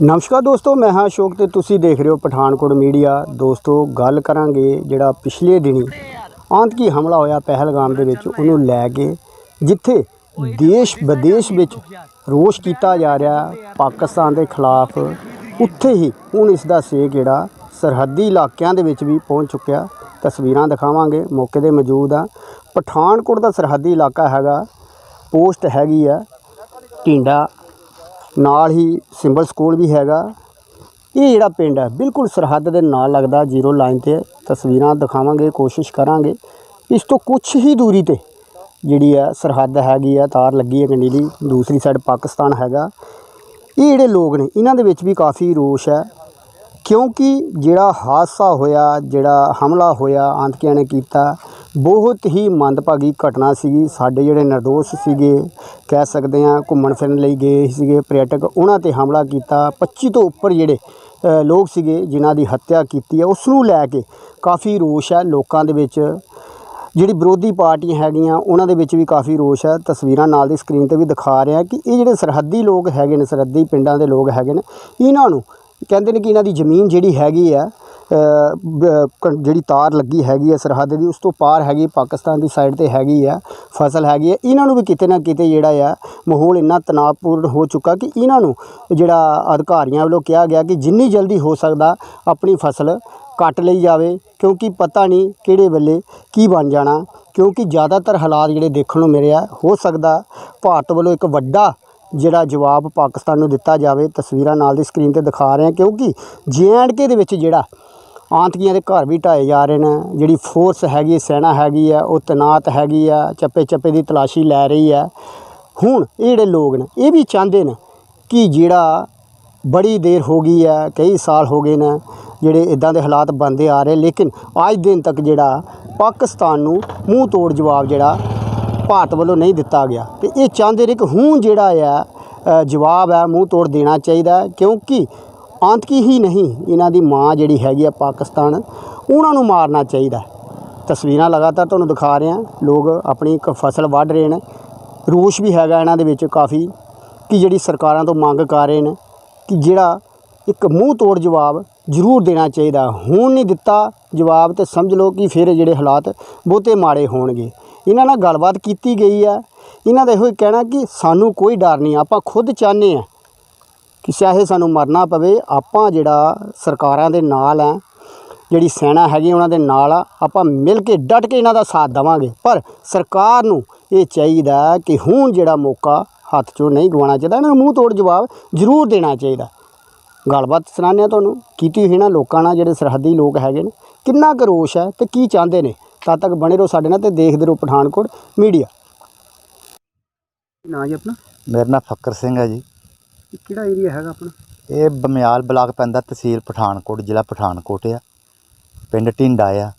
ਨਮਸਕਾਰ ਦੋਸਤੋ, ਮੈਂ ਹਾਂ ਅਸ਼ੋਕ ਤੇ ਤੁਸੀਂ ਦੇਖ ਰਹੇ ਹੋ ਪਠਾਨਕੋਟ ਮੀਡੀਆ। ਦੋਸਤੋ, ਗੱਲ ਕਰਾਂਗੇ ਜਿਹੜਾ ਪਿਛਲੇ ਦਿਨੀ ਆਤੰਕੀ ਹਮਲਾ ਹੋਇਆ ਪਹਿਲਗਾਮ ਦੇ ਵਿੱਚ, ਉਹਨੂੰ ਲੈ ਕੇ, ਜਿੱਥੇ ਦੇਸ਼ ਵਿਦੇਸ਼ ਵਿੱਚ ਰੋਸ਼ ਕੀਤਾ ਜਾ ਰਿਹਾ ਪਾਕਿਸਤਾਨ ਦੇ ਖਿਲਾਫ। ਉੱਥੇ ਹੀ ਹੁਣ ਇਸ ਦਾ ਸੇਕ ਜਿਹੜਾ ਸਰਹੱਦੀ ਇਲਾਕਿਆਂ ਦੇ ਵਿੱਚ ਵੀ ਪਹੁੰਚ ਚੁੱਕਿਆ। ਤਸਵੀਰਾਂ ਦਿਖਾਵਾਂਗੇ, ਮੌਕੇ ਤੇ ਮੌਜੂਦ ਆ ਪਠਾਨਕੋਟ ਦਾ ਸਰਹੱਦੀ ਇਲਾਕਾ ਹੈਗਾ, ਪੋਸਟ ਹੈਗੀ ਆ, ਢਿੰਡਾ ਨਾਲ ਹੀ ਸਿੰਬਲ ਸਕੂਲ ਵੀ ਹੈਗਾ। ਇਹ ਜਿਹੜਾ ਪਿੰਡ ਹੈ, ਬਿਲਕੁਲ ਸਰਹੱਦ ਦੇ ਨਾਲ ਲੱਗਦਾ ਜ਼ੀਰੋ ਲਾਈਨ ਤੇ। ਤਸਵੀਰਾਂ ਦਿਖਾਵਾਂਗੇ, ਕੋਸ਼ਿਸ਼ ਕਰਾਂਗੇ। ਇਸ ਤੋਂ ਕੁਝ ਹੀ ਦੂਰੀ ਤੇ ਜਿਹੜੀ ਹੈ, ਸਰਹੱਦ ਹੈਗੀ ਆ ਤਾਰ ਲੱਗੀ ਹੈ ਕੰਡੀਲੀ ਦੂਸਰੀ ਸਾਈਡ ਪਾਕਿਸਤਾਨ ਹੈਗਾ। ਇਹ ਜਿਹੜੇ ਲੋਕ ਨੇ, ਇਹਨਾਂ ਦੇ ਵਿੱਚ ਵੀ ਕਾਫੀ ਰੋਸ਼ ਹੈ। ਕਿਉਂਕਿ ਜਿਹੜਾ ਹਾਦਸਾ ਹੋਇਆ, ਜਿਹੜਾ ਹਮਲਾ ਹੋਇਆ, ਆਂਤਕੀਆਂ ਨੇ ਕੀਤਾ ਬਹੁਤ ਹੀ ਮੰਦਭਾਗੀ ਘਟਨਾ ਸੀਗੀ। ਸਾਡੇ ਜਿਹੜੇ ਨਿਰਦੋਸ਼ ਸੀਗੇ, ਕਹਿ ਸਕਦੇ ਹਾਂ ਘੁੰਮਣ ਫਿਰਨ ਲਈ ਗਏ ਸੀਗੇ, ਪ੍ਰਯਟਕ ਉਹਨਾਂ ਤੇ ਹਮਲਾ ਕੀਤਾ। 25 ਤੋਂ ਉੱਪਰ ਜਿਹੜੇ ਲੋਕ ਸੀਗੇ ਜਿਨ੍ਹਾਂ ਦੀ ਹੱਤਿਆ ਕੀਤੀ ਹੈ, ਉਸ ਨੂੰ ਲੈ ਕੇ ਕਾਫੀ ਰੋਸ਼ ਹੈ ਲੋਕਾਂ ਦੇ ਵਿੱਚ। ਜਿਹੜੀ ਵਿਰੋਧੀ ਪਾਰਟੀਆਂ ਹੈਗੀਆਂ, ਉਹਨਾਂ ਦੇ ਵਿੱਚ ਵੀ ਕਾਫੀ ਰੋਸ਼ ਹੈ। ਤਸਵੀਰਾਂ ਨਾਲ ਦੀ ਸਕਰੀਨ ਤੇ ਵੀ ਦਿਖਾ ਰਿਹਾ ਕਿ ਇਹ ਜਿਹੜੇ ਸਰਹੱਦੀ ਲੋਕ ਹੈਗੇ ਨੇ, ਸਰਹੱਦੀ ਪਿੰਡਾਂ ਦੇ ਲੋਕ ਹੈਗੇ ਨੇ, ਇਹਨਾਂ ਨੂੰ ਕਹਿੰਦੇ ਨੇ ਕਿ ਇਹਨਾਂ ਦੀ ਜ਼ਮੀਨ ਜਿਹੜੀ ਹੈਗੀ ਆ ਜਿਹੜੀ ਤਾਰ ਲੱਗੀ ਹੈਗੀ ਹੈ ਸਰਹੱਦ ਦੀ, ਉਸ ਤੋਂ ਪਾਰ ਹੈਗੀ, ਪਾਕਿਸਤਾਨ ਦੀ ਸਾਈਡ ਤੇ ਹੈਗੀ ਆ, ਫਸਲ ਹੈਗੀ ਹੈ ਇਹਨਾਂ ਨੂੰ ਵੀ ਕਿਤੇ ਨਾ ਕਿਤੇ ਜਿਹੜਾ ਆ, ਮਾਹੌਲ ਇੰਨਾ ਤਣਾਅਪੂਰਨ ਹੋ ਚੁੱਕਾ ਕਿ ਇਹਨਾਂ ਨੂੰ ਜਿਹੜਾ ਅਧਿਕਾਰੀਆਂ ਵੱਲੋਂ ਕਿਹਾ ਗਿਆ ਕਿ ਜਿੰਨੀ ਜਲਦੀ ਹੋ ਸਕਦਾ ਆਪਣੀ ਫਸਲ ਕੱਟ ਲਈ ਜਾਵੇ, ਕਿਉਂਕਿ ਪਤਾ ਨਹੀਂ ਕਿਹੜੇ ਵੇਲੇ ਕੀ ਬਣ ਜਾਣਾ, ਕਿਉਂਕਿ ਜ਼ਿਆਦਾਤਰ ਹਾਲਾਤ ਜਿਹੜੇ ਦੇਖਣ ਨੂੰ ਮਿਲਿਆ ਹੋ ਸਕਦਾ ਭਾਰਤ ਵੱਲੋਂ ਇੱਕ ਵੱਡਾ ਜਿਹੜਾ ਜਵਾਬ ਪਾਕਿਸਤਾਨ ਨੂੰ ਦਿੱਤਾ ਜਾਵੇ। ਤਸਵੀਰਾਂ ਨਾਲ ਦੀ ਸਕਰੀਨ ਤੇ ਦਿਖਾ ਰਹੇ ਹਾਂ, ਕਿਉਂਕਿ ਕੇ ਦੇ ਵਿੱਚ ਜਿਹੜਾ ਆਤੰਕੀਆਂ ਦੇ ਘਰ ਵੀ ਢਾਏ ਜਾ ਰਹੇ ਨੇ, ਜਿਹੜੀ ਫੋਰਸ ਹੈਗੀ ਸੈਨਾ ਹੈਗੀ ਆ ਉਹ ਤੈਨਾਤ ਹੈਗੀ ਆ ਚੱਪੇ ਚੱਪੇ ਦੀ ਤਲਾਸ਼ੀ ਲੈ ਰਹੀ ਆ ਹੁਣ ਇਹ ਜਿਹੜੇ ਲੋਕ ਨੇ, ਇਹ ਵੀ ਚਾਹੁੰਦੇ ਨੇ ਕਿ ਜਿਹੜਾ ਬੜੀ ਦੇਰ ਹੋ ਗਈ ਹੈ, ਕਈ ਸਾਲ ਹੋ ਗਏ ਨੇ, ਜਿਹੜੇ ਇਦਾਂ ਦੇ ਹਾਲਾਤ ਬਣਦੇ ਆ ਰਹੇ, ਲੇਕਿਨ ਅੱਜ ਦਿਨ ਤੱਕ ਜਿਹੜਾ ਪਾਕਿਸਤਾਨ ਨੂੰ ਮੂੰਹ ਤੋੜ ਜਵਾਬ ਜਿਹੜਾ ਭਾਰਤ ਵੱਲੋਂ ਨਹੀਂ ਦਿੱਤਾ ਗਿਆ। ਤੇ ਇਹ ਚਾਹੁੰਦੇ ਨੇ ਕਿ ਹੁਣ ਜਿਹੜਾ ਆ ਜਵਾਬ ਹੈ, ਮੂੰਹ ਤੋੜ ਦੇਣਾ ਚਾਹੀਦਾ ਕਿਉਂਕਿ ਆਂਤਕੀ ਹੀ ਨਹੀਂ, ਇਹਨਾਂ ਦੀ ਮਾਂ ਜਿਹੜੀ ਹੈਗੀ ਆ ਪਾਕਿਸਤਾਨ, ਉਹਨਾਂ ਨੂੰ ਮਾਰਨਾ ਚਾਹੀਦਾ ਤਸਵੀਰਾਂ ਲਗਾਤਾਰ ਤੁਹਾਨੂੰ ਦਿਖਾ ਰਹੇ ਹਾਂ ਲੋਕ ਆਪਣੀ ਇੱਕ ਫਸਲ ਵੱਢ ਰਹੇ ਨੇ। ਰੋਸ਼ ਵੀ ਹੈਗਾ ਇਹਨਾਂ ਦੇ ਵਿੱਚ ਕਾਫੀ, ਕਿ ਜਿਹੜੀ ਸਰਕਾਰਾਂ ਤੋਂ ਮੰਗ ਕਰ ਰਹੇ ਨੇ, ਕਿ ਜਿਹੜਾ ਇੱਕ ਮੂੰਹ ਤੋੜ ਜਵਾਬ ਜ਼ਰੂਰ ਦੇਣਾ ਚਾਹੀਦਾ ਹੁਣ ਨਹੀਂ ਦਿੱਤਾ ਜਵਾਬ ਤੇ ਸਮਝ ਲਓ ਕਿ ਫਿਰ ਜਿਹੜੇ ਹਾਲਾਤ ਬਹੁਤੇ ਮਾੜੇ ਹੋਣਗੇ। ਇਹਨਾਂ ਨਾਲ ਗੱਲਬਾਤ ਕੀਤੀ ਗਈ ਹੈ। ਇਹਨਾਂ ਦਾ ਇਹੋ ਹੀ ਕਹਿਣਾ ਕਿ ਸਾਨੂੰ ਕੋਈ ਡਰ ਨਹੀਂ, ਆਪਾਂ ਖੁਦ ਚਾਹੁੰਦੇ ਹਾਂ ਕਿ ਚਾਹੇ ਸਾਨੂੰ ਮਰਨਾ ਪਵੇ ਆਪਾਂ ਜਿਹੜਾ ਸਰਕਾਰਾਂ ਦੇ ਨਾਲ ਆ ਜਿਹੜੀ ਸੈਨਾ ਹੈਗੀ ਉਹਨਾਂ ਦੇ ਨਾਲ ਆ ਆਪਾਂ ਮਿਲ ਕੇ ਡਟ ਕੇ ਇਹਨਾਂ ਦਾ ਸਾਥ ਦੇਵਾਂਗੇ। ਪਰ ਸਰਕਾਰ ਨੂੰ ਇਹ ਚਾਹੀਦਾ ਕਿ ਹੁਣ ਜਿਹੜਾ ਮੌਕਾ ਹੱਥ 'ਚੋਂ ਨਹੀਂ ਗਵਾਉਣਾ ਚਾਹੀਦਾ ਇਹਨਾਂ ਨੂੰ ਮੂੰਹ ਤੋੜ ਜਵਾਬ ਜ਼ਰੂਰ ਦੇਣਾ ਚਾਹੀਦਾ। ਗੱਲਬਾਤ ਸੁਣਾਉਂਦੇ ਹਾਂ ਤੁਹਾਨੂੰ ਕੀਤੀ ਹੋਈ ਨਾ ਲੋਕਾਂ ਨਾਲ ਜਿਹੜੇ ਸਰਹੱਦੀ ਲੋਕ ਹੈਗੇ ਨੇ ਕਿੰਨਾ ਕੁ ਰੋਸ਼ ਹੈ ਤੇ ਕੀ ਚਾਹੁੰਦੇ ਨੇ? ਤਦ ਤੱਕ ਬਣੇ ਰਹੋ ਸਾਡੇ ਨਾਲ ਤੇ ਦੇਖਦੇ ਰਹੋ ਪਠਾਨਕੋਟ ਮੀਡੀਆ। ਨਾ ਜੀ ਆਪਣਾ? ਮੇਰਾ ਨਾਮ ਫੱਕਰ ਸਿੰਘ ਹੈ ਜੀ। ਇਹ ਕਿਹੜਾ ਏਰੀਆ ਹੈਗਾ ਆਪਣਾ? ਇਹ ਬਮਿਆਲ ਬਲਾਕ ਪੈਂਦਾ ਤਹਿਸੀਲ ਪਠਾਨਕੋਟ ਜ਼ਿਲ੍ਹਾ ਪਠਾਨਕੋਟ ਆ। ਪਿੰਡ ਢਿੰਡਾ ਆ।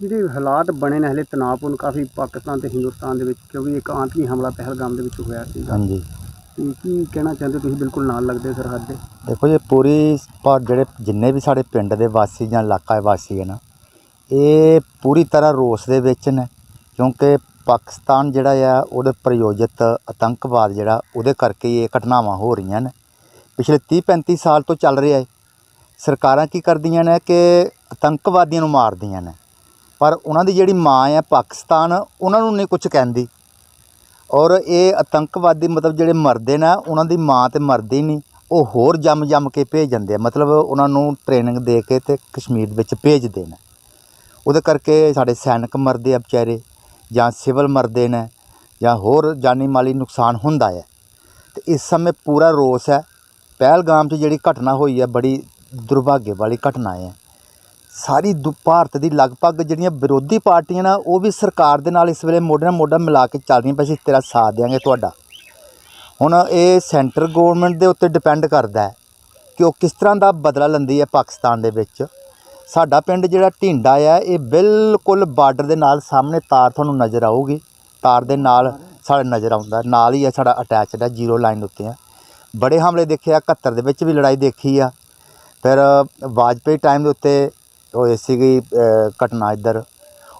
ਜਿਹੜੇ ਹਾਲਾਤ ਬਣੇ ਨੇ ਹਲੇ ਤਣਾਅਪੂਰਨ ਕਾਫੀ ਪਾਕਿਸਤਾਨ ਤੇ ਹਿੰਦੁਸਤਾਨ ਦੇ ਵਿੱਚ ਕਿਉਂਕਿ ਇੱਕ ਆਤੰਕੀ ਹਮਲਾ ਪਹਿਲਗਾਮ ਦੇ ਵਿੱਚ ਹੋਇਆ ਸੀ ਹਾਂਜੀ। ਤੇ ਕੀ ਕਹਿਣਾ ਚਾਹੁੰਦੇ ਤੁਸੀਂ? ਬਿਲਕੁਲ ਨਾਲ ਲੱਗਦੇ ਸਰਹੱਦ ਦੇ। ਦੇਖੋ ਜੀ ਪੂਰੀ ਪਰ ਜਿਹੜੇ ਜਿੰਨੇ ਵੀ ਸਾਡੇ ਪਿੰਡ ਦੇ ਵਾਸੀ ਜਾਂ ਇਲਾਕਾ ਵਾਸੀ ਹੈ ਨਾ ਇਹ ਪੂਰੀ ਤਰ੍ਹਾਂ ਰੋਸ ਦੇ ਵਿੱਚ ਨੇ ਕਿਉਂਕਿ ਪਾਕਿਸਤਾਨ ਜਿਹੜਾ ਆ, ਉਹਦੇ ਪ੍ਰਯੋਜਿਤ ਆਤੰਕਵਾਦ ਜਿਹੜਾ, ਉਹਦੇ ਕਰਕੇ ਹੀ ਇਹ ਘਟਨਾਵਾਂ ਹੋ ਰਹੀਆਂ ਨੇ। ਪਿਛਲੇ 30 35 ਸਾਲ ਤੋਂ ਚੱਲ ਰਿਹਾ ਹੈ ਸਰਕਾਰਾਂ ਕੀ ਕਰਦੀਆਂ ਨੇ ਕਿ ਆਤੰਕਵਾਦੀਆਂ ਨੂੰ ਮਾਰਦੀਆਂ ਨੇ। ਪਰ ਉਹਨਾਂ ਦੀ ਜਿਹੜੀ ਮਾਂ ਹੈ ਪਾਕਿਸਤਾਨ, ਉਹਨਾਂ ਨੂੰ ਨਹੀਂ ਕੁਝ ਕਹਿੰਦੀ। ਔਰ ਇਹ ਆਤੰਕਵਾਦੀ ਮਤਲਬ ਜਿਹੜੇ ਮਰਦੇ ਨੇ, ਉਹਨਾਂ ਦੀ ਮਾਂ ਤੇ ਮਰਦੀ ਨਹੀਂ। ਉਹ ਹੋਰ ਜੰਮ ਜੰਮ ਕੇ ਭੇਜ ਜਾਂਦੇ ਆ। ਮਤਲਬ ਉਹਨਾਂ ਨੂੰ ਟ੍ਰੇਨਿੰਗ ਦੇ ਕੇ ਤੇ ਕਸ਼ਮੀਰ ਵਿੱਚ ਭੇਜਦੇ ਨੇ। ਉਹਦੇ ਕਰਕੇ ਸਾਡੇ ਸੈਨਿਕ ਮਰਦੇ ਆ ਵਿਚਾਰੇ। ਜਾਂ ਸਿਵਲ ਮਰਦੇ ਨੇ ਜਾਂ ਹੋਰ ਜਾਨੀ ਮਾਲੀ ਨੁਕਸਾਨ ਹੁੰਦਾ ਹੈ। ਤੇ ਇਸ ਸਮੇਂ ਪੂਰਾ ਰੋਸ ਹੈ। ਪਹਿਲਗਾਮ 'ਚ ਜਿਹੜੀ ਘਟਨਾ ਹੋਈ ਹੈ, ਬੜੀ ਦੁਰਭਾਗੇ ਵਾਲੀ ਘਟਨਾ ਹੈ। ਸਾਰੀ ਦੁ, ਭਾਰਤ ਦੀ ਲਗਭਗ ਜਿਹੜੀਆਂ ਵਿਰੋਧੀ ਪਾਰਟੀਆਂ ਨਾ, ਉਹ ਵੀ ਸਰਕਾਰ ਦੇ ਨਾਲ ਇਸ ਵੇਲੇ ਮੋਢੇ ਨਾਲ ਮੋਢਾ ਮਿਲਾ ਕੇ ਚੱਲ ਰਹੀਆਂ ਪਈ ਅਸੀਂ ਤੇਰਾ ਸਾਥ ਦੇਵਾਂਗੇ ਤੁਹਾਡਾ। ਹੁਣ ਇਹ ਸੈਂਟਰ ਗਵਰਨਮੈਂਟ ਦੇ ਉੱਤੇ ਡਿਪੈਂਡ ਕਰਦਾ ਹੈ ਕਿ ਉਹ ਕਿਸ ਤਰ੍ਹਾਂ ਦਾ ਬਦਲਾ ਲੈਂਦੀ ਹੈ ਪਾਕਿਸਤਾਨ ਦੇ ਵਿੱਚ। ਸਾਡਾ ਪਿੰਡ ਜਿਹੜਾ ਢਿੰਡਾ ਆ, ਇਹ ਬਿਲਕੁਲ ਬਾਰਡਰ ਦੇ ਨਾਲ ਸਾਹਮਣੇ ਤਾਰ ਤੁਹਾਨੂੰ ਨਜ਼ਰ ਆਊਗੀ। ਤਾਰ ਦੇ ਨਾਲ ਸਾਡੇ ਨਜ਼ਰ ਆਉਂਦਾ, ਨਾਲ ਹੀ ਆ ਸਾਡਾ ਅਟੈਚਡ ਹੈ ਜ਼ੀਰੋ ਲਾਈਨ ਉੱਤੇ ਆ। ਬੜੇ ਹਮਲੇ ਦੇਖੇ ਆ 71 ਦੇ ਵਿੱਚ ਵੀ ਲੜਾਈ ਦੇਖੀ ਆ। ਫਿਰ ਵਾਜਪੇਈ ਟਾਈਮ ਦੇ ਉੱਤੇ ਹੋਏ ਸੀਗੀ ਘਟਨਾ ਇੱਧਰ,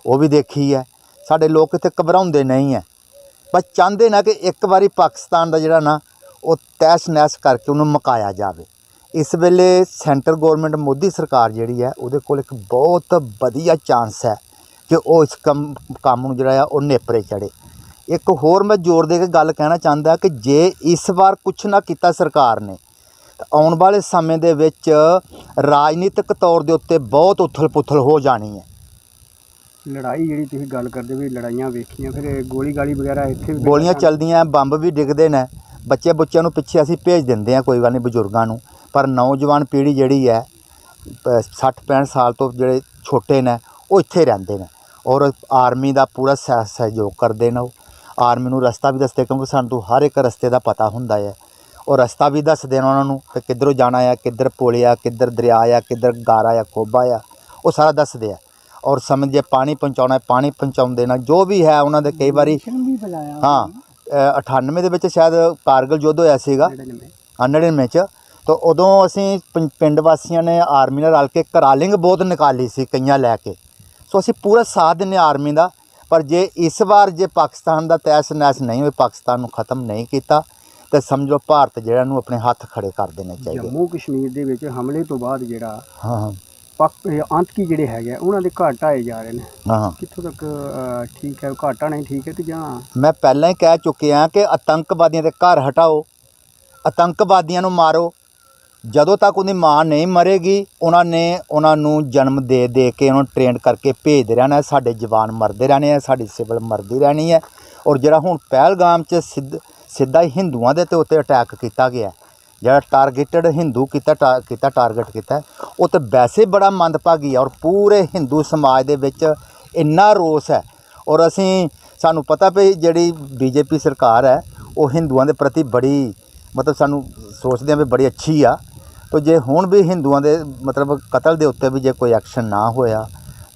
ਉਹ ਵੀ ਦੇਖੀ ਹੈ ਸਾਡੇ ਲੋਕ ਇੱਥੇ ਘਬਰਾਉਂਦੇ ਨਹੀਂ ਹੈ ਬਸ ਚਾਹੁੰਦੇ ਨਾ ਕਿ ਇੱਕ ਵਾਰੀ ਪਾਕਿਸਤਾਨ ਦਾ ਜਿਹੜਾ ਨਾ, ਉਹ ਤਹਿਸ ਨਹਿਸ ਕਰਕੇ ਉਹਨੂੰ ਮੁਕਾਇਆ ਜਾਵੇ। ਇਸ ਵੇਲੇ ਸੈਂਟਰ ਗਵਰਨਮੈਂਟ ਮੋਦੀ ਸਰਕਾਰ ਜਿਹੜੀ ਹੈ ਉਹਦੇ ਕੋਲ ਇੱਕ ਬਹੁਤ ਵਧੀਆ ਚਾਂਸ ਹੈ ਕਿ ਉਹ ਇਸ ਕੰਮ ਕੰਮ ਨੂੰ ਜਿਹੜਾ ਆ ਉਹ ਨੇਪਰੇ ਚੜੇ ਇੱਕ ਹੋਰ ਮੈਂ ਜ਼ੋਰ ਦੇ ਕੇ ਗੱਲ ਕਹਿਣਾ ਚਾਹੁੰਦਾ ਕਿ ਜੇ ਇਸ ਵਾਰ ਕੁਝ ਨਾ ਕੀਤਾ ਸਰਕਾਰ ਨੇ ਤਾਂ ਆਉਣ ਵਾਲੇ ਸਮੇਂ ਦੇ ਵਿੱਚ ਰਾਜਨੀਤਿਕ ਤੌਰ ਦੇ ਉੱਤੇ ਬਹੁਤ ਉਥਲ-ਪੁਥਲ ਹੋ ਜਾਣੀ ਹੈ। ਲੜਾਈ ਜਿਹੜੀ ਤੁਸੀਂ ਗੱਲ ਕਰਦੇ ਵੀ ਲੜਾਈਆਂ ਵੇਖੀਆਂ ਫਿਰ ਗੋਲੀ ਗਾਲੀ ਵਗੈਰਾ ਇੱਥੇ ਵੀ ਗੋਲੀਆਂ ਚੱਲਦੀਆਂ ਬੰਬ ਵੀ ਡਿੱਗਦੇ ਨੇ। ਬੱਚੇ ਬੱਚਿਆਂ ਨੂੰ ਪਿੱਛੇ ਅਸੀਂ ਭੇਜ ਦਿੰਦੇ ਆ ਕੋਈ ਗੱਲ ਨਹੀਂ ਬਜ਼ੁਰਗਾਂ ਨੂੰ। ਪਰ ਨੌਜਵਾਨ ਪੀੜ੍ਹੀ ਜਿਹੜੀ ਹੈ 60 65 ਸਾਲ ਤੋਂ ਜਿਹੜੇ ਛੋਟੇ ਨੇ ਉਹ ਇੱਥੇ ਰਹਿੰਦੇ ਨੇ। ਔਰ ਆਰਮੀ ਦਾ ਪੂਰਾ ਸਹਿ- ਸਹਿਯੋਗ ਕਰਦੇ ਨੇ ਉਹ। ਆਰਮੀ ਨੂੰ ਰਸਤਾ ਵੀ ਦੱਸਦੇ ਕਿਉਂਕਿ ਸਾਨੂੰ ਹਰ ਇੱਕ ਰਸਤੇ ਦਾ ਪਤਾ ਹੁੰਦਾ ਹੈ। ਉਹ ਰਸਤਾ ਵੀ ਦੱਸਦੇ ਨੇ ਉਹਨਾਂ ਨੂੰ ਕਿ ਕਿੱਧਰੋਂ ਜਾਣਾ ਆ ਕਿੱਧਰ ਪੁਲ ਆ ਕਿੱਧਰ ਦਰਿਆ ਆ ਕਿੱਧਰ ਗਾਰਾ ਆ ਖੋਬਾ ਆ। ਉਹ ਸਾਰਾ ਦੱਸਦੇ ਆ। ਔਰ ਸਮਝ ਜੇ ਪਾਣੀ ਪਹੁੰਚਾਉਣਾ ਪਾਣੀ ਪਹੁੰਚਾਉਂਦੇ ਨੇ ਜੋ ਵੀ ਹੈ ਉਹਨਾਂ ਦੇ ਕਈ ਵਾਰੀ ਹਾਂ ਅ, 98 ਦੇ ਵਿੱਚ ਸ਼ਾਇਦ ਕਾਰਗਲ ਯੁੱਧ ਹੋਇਆ ਸੀਗਾ। 99 ਚ। ਤਾਂ ਉਦੋਂ ਅਸੀਂ ਪਿੰ- ਪਿੰਡ ਵਾਸੀਆਂ ਨੇ ਆਰਮੀ ਨਾਲ ਰਲ ਕੇ ਕਰਾਲਿੰਗ ਬਹੁਤ ਨਿਕਾਲੀ ਸੀ ਕਈਆਂ ਲੈ ਕੇ। ਸੋ ਅਸੀਂ ਪੂਰਾ ਸਾਥ ਦਿੰਦੇ ਆਰਮੀ ਦਾ ਪਰ ਜੇ ਇਸ ਵਾਰ ਜੇ ਪਾਕਿਸਤਾਨ ਦਾ ਤੈਸ ਨੈਸ ਨਹੀਂ ਹੋਈ ਪਾਕਿਸਤਾਨ ਨੂੰ ਖਤਮ ਨਹੀਂ ਕੀਤਾ ਤੇ ਸਮਝੋ ਭਾਰਤ ਜਿਹੜਾ ਨੂੰ ਆਪਣੇ ਹੱਥ ਖੜੇ ਕਰ ਦੇਣੇ ਚਾਹੀਦੇ। ਜੰਮੂ ਕਸ਼ਮੀਰ ਦੇ ਵਿੱਚ ਹਮਲੇ ਤੋਂ ਬਾਅਦ ਜਿਹੜਾ ਹਾਂ ਹਾਂ। ਪਾਕ ਇਹ ਆਤੰਕੀ ਜਿਹੜੇ ਹੈਗੇ ਆ, ਉਹਨਾਂ ਦੇ ਘਰ ਢਾਏ ਜਾ ਰਹੇ ਨੇ। ਹਾਂ ਹਾਂ। ਕਿੱਥੋਂ ਤੱਕ ਅ, ਠੀਕ ਹੈ ਘਾਟਾ ਨਹੀਂ ਠੀਕ ਹੈ ਕਿ ਜਾਂ ਮੈਂ ਪਹਿਲਾਂ ਹੀ ਕਹਿ ਚੁੱਕਿਆ ਕਿ ਆਤੰਕਵਾਦੀਆਂ ਦੇ ਘਰ ਹਟਾਓ ਆਤੰਕਵਾਦੀਆਂ ਨੂੰ ਮਾਰੋ ਜਦੋਂ ਤੱਕ ਉਹਦੀ ਮਾਂ ਨਹੀਂ ਮਰੇਗੀ, ਉਹਨਾਂ ਨੇ ਉਹਨਾਂ ਨੂੰ ਜਨਮ ਦੇ ਦੇ ਕੇ ਉਹਨੂੰ ਟ੍ਰੇਨ ਕਰਕੇ ਭੇਜਦੇ ਰਹਿਣਾ ਸਾਡੇ ਜਵਾਨ ਮਰਦੇ ਰਹਿਣੇ ਆ, ਸਾਡੀ ਸਿਵਲ ਮਰਦੀ ਰਹਿਣੀ ਹੈ। ਔਰ ਜਿਹੜਾ ਹੁਣ ਪਹਿਲਗਾਮ 'ਚ ਸਿੱਧ, ਸਿੱਧਾ ਹੀ ਹਿੰਦੂਆਂ ਦੇ ਤੇ ਉੱਤੇ ਅਟੈਕ ਕੀਤਾ ਗਿਆ ਜਿਹੜਾ ਟਾਰਗੇਟਡ ਹਿੰਦੂ ਕੀਤਾ ਟਾ- ਕੀਤਾ ਟਾਰਗੇਟ ਕੀਤਾ ਉਹ ਤੇ ਵੈਸੇ ਬੜਾ ਮੰਦਭਾਗੀ ਹੈ। ਔਰ ਪੂਰੇ ਹਿੰਦੂ ਸਮਾਜ ਦੇ ਵਿੱਚ ਇੰਨਾ ਰੋਸ ਹੈ। ਔਰ ਅਸੀਂ, ਸਾਨੂੰ ਪਤਾ ਵੀ ਜਿਹੜੀ ਬੀਜੇਪੀ ਸਰਕਾਰ ਹੈ, ਉਹ ਹਿੰਦੂਆਂ ਦੇ ਪ੍ਰਤੀ ਬੜੀ, ਮਤਲਬ ਸਾਨੂੰ ਸੋਚਦੇ ਆ ਵੀ ਬੜੀ ਅੱਛੀ ਆ। ਤਾਂ ਜੇ ਹੁਣ ਵੀ ਹਿੰਦੂਆਂ ਦੇ ਮਤਲਬ ਕਤਲ ਦੇ ਉੱਤੇ ਵੀ ਜੇ ਕੋਈ ਐਕਸ਼ਨ ਨਾ ਹੋਇਆ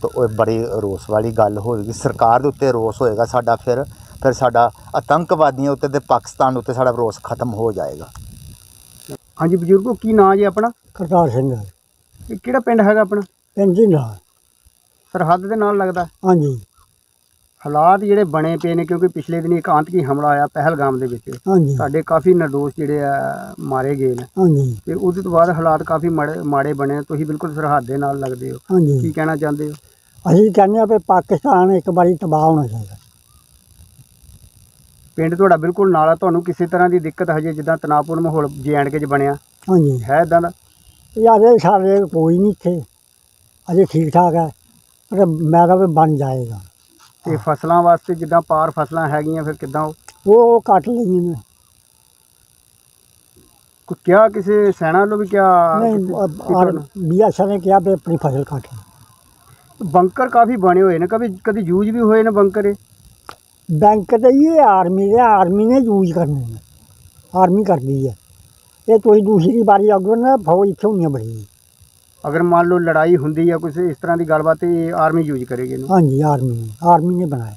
ਤਾਂ ਉਹ ਬੜੀ ਰੋਸ ਵਾਲੀ ਗੱਲ ਹੋਵੇਗੀ ਸਰਕਾਰ ਦੇ ਉੱਤੇ ਰੋਸ ਹੋਏਗਾ ਸਾਡਾ ਫਿਰ ਫਿਰ ਸਾਡਾ ਆਤੰਕਵਾਦੀਆਂ ਉੱਤੇ ਤੇ ਪਾਕਿਸਤਾਨ ਉੱਤੇ ਸਾਡਾ ਰੋਸ ਖਤਮ ਹੋ ਜਾਏਗਾ। ਹਾਂਜੀ ਬਜ਼ੁਰਗੋ ਕੀ ਨਾਂ ਜੀ ਆਪਣਾ? ਕਰਤਾਰ ਸਿੰਘ ਇਹ ਕਿਹੜਾ ਪਿੰਡ ਹੈਗਾ ਆਪਣਾ? ਪਿੰਡ ਦੀ ਨਾਲ। ਸਰਹੱਦ ਦੇ ਨਾਲ ਲੱਗਦਾ। ਹਾਂਜੀ। ਹਾਲਾਤ ਜਿਹੜੇ ਬਣੇ ਪਏ ਨੇ ਕਿਉਂਕਿ ਪਿਛਲੇ ਦਿਨੀ ਇੱਕ ਆਤੰਕੀ ਹਮਲਾ ਹੋਇਆ ਪਹਿਲਗਾਮ ਦੇ ਵਿੱਚ। ਹਾਂਜੀ। ਸਾਡੇ ਕਾਫੀ ਨਿਰਦੋਸ਼ ਜਿਹੜੇ ਆ ਮਾਰੇ ਗਏ ਨੇ। ਹਾਂਜੀ। ਤੇ ਉਹਦੇ ਤੋਂ ਬਾਅਦ ਹਾਲਾਤ ਕਾਫੀ ਮਾੜੇ ਮਾੜੇ ਬਣੇ। ਤੁਸੀਂ ਬਿਲਕੁਲ ਸਰਹੱਦ ਦੇ ਨਾਲ ਲੱਗਦੇ ਹੋ। ਕੀ ਹਾਂਜੀ ਕਹਿਣਾ ਚਾਹੁੰਦੇ ਹੋ? ਅਸੀਂ ਕਹਿੰਦੇ ਆ ਵੀ ਪਾਕਿਸਤਾਨ ਇੱਕ ਵਾਰੀ ਤਬਾਹ ਹੋਣਾ ਚਾਹੀਦਾ। ਪਿੰਡ ਤੁਹਾਡਾ ਬਿਲਕੁਲ ਨਾਲ ਆ। ਤੁਹਾਨੂੰ ਕਿਸੇ ਤਰ੍ਹਾਂ ਦੀ ਦਿੱਕਤ ਹਜੇ ਜਿੱਦਾਂ ਤਣਾਅਪੂਰਨ ਮਾਹੌਲ ਜੇ ਚ ਬਣਿਆ। ਹਾਂਜੀ। ਹੈ ਇਦਾਂ ਦਾ? ਯਾਰ ਸਾਡੇ ਕੋਈ ਨਹੀਂ ਇੱਥੇ। ਅਜੇ ਠੀਕ ਠਾਕ ਹੈ। ਪਰ ਮੈਂ ਤਾਂ ਵੀ ਬਣ ਜਾਏਗਾ। ਤੇ ਫਸਲਾਂ ਵਾਸਤੇ ਜਿੱਦਾਂ ਪਾਰ ਫਸਲਾਂ ਹੈਗੀਆਂ ਫਿਰ ਕਿੱਦਾਂ ਉਹ? ਉਹ ਕੱਟ ਲਈਆਂ ਨੇ। ਕੋਈ ਕਿਹਾ ਕਿਸੇ ਸੈਨਾ ਵੱਲੋਂ ਵੀ ਕਿਹਾ ਨਹੀਂ ਬੀਐਸਐਫ ਨੇ? ਕਿਹਾ ਵੀ ਆਪਣੀ ਫਸਲ ਕੱਟ। ਬੰਕਰ ਕਾਫੀ ਬਣੇ ਹੋਏ ਨੇ ਕभी ਕਦੀ ਯੂਜ਼ ਵੀ ਹੋਏ ਨੇ ਬੰਕਰ? ਇਹ ਬੈਂਕ ਤੇ ਇਹ ਆਰਮੀ ਦੇ ਆਰਮੀ ਨੇ ਯੂਜ਼ ਕਰਨੇ ਨੇ। ਆਰਮੀ ਕਰਦੀ ਹੈ ਇਹ ਤੁਸੀਂ ਦੂਸਰੀ ਵਾਰੀ ਅੱਗੋਂ ਨਾ ਫੌਜ ਇੱਥੇ ਹੋਈਆਂ ਬੜੀ ਅਗਰ ਮੰਨ ਲਓ ਲੜਾਈ ਹੁੰਦੀ ਆ ਕੁਝ ਇਸ ਤਰ੍ਹਾਂ ਦੀ ਗੱਲਬਾਤ ਇਹ ਆਰਮੀ ਯੂਜ਼ ਕਰੇਗੀ ਇਹਨੂੰ? ਹਾਂਜੀ ਆਰਮੀ ਆਰਮੀ ਨੇ ਬਣਾਇਆ।